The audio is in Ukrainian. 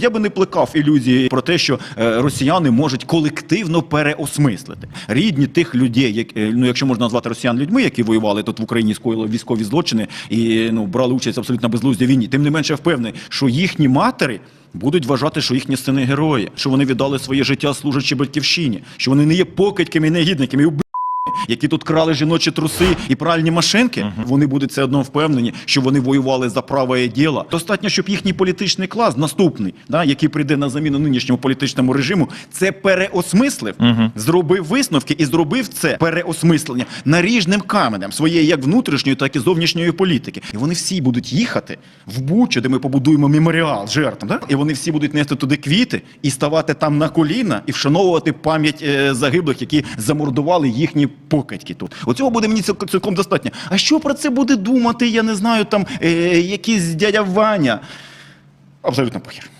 Я би не плекав ілюзії про те, що е, росіяни можуть колективно переосмислити рідні тих людей, як, е, ну якщо можна назвати росіян людьми, які воювали тут в Україні, скоїли військові злочини і ну брали участь абсолютно безглуздій війні. Тим не менше, я впевнений, що їхні матері. Будуть вважати, що їхні сини герої, що вони віддали своє життя служачи батьківщині, що вони не є покидьками і негідниками, які тут крали жіночі труси і пральні машинки. Вони будуть все одно впевнені, що вони воювали за праве діло. Достатньо, щоб їхній політичний клас, наступний, да, який прийде на заміну нинішньому політичному режиму, це переосмислив, зробив висновки і зробив це переосмислення наріжним каменем своєї як внутрішньої, так і зовнішньої політики. І вони всі будуть їхати в Бучу, де ми побудуємо меморіал жертвам. Да? І вони всі будуть нести туди квіти і ставати там на коліна і вшановувати пам'ять е, загиблих, які замордували їхні покидьки тут. Оцього буде мені цілком, достатньо. А що про це буде думати? Я не знаю, там е, якийсь дядя Ваня. Абсолютно похір.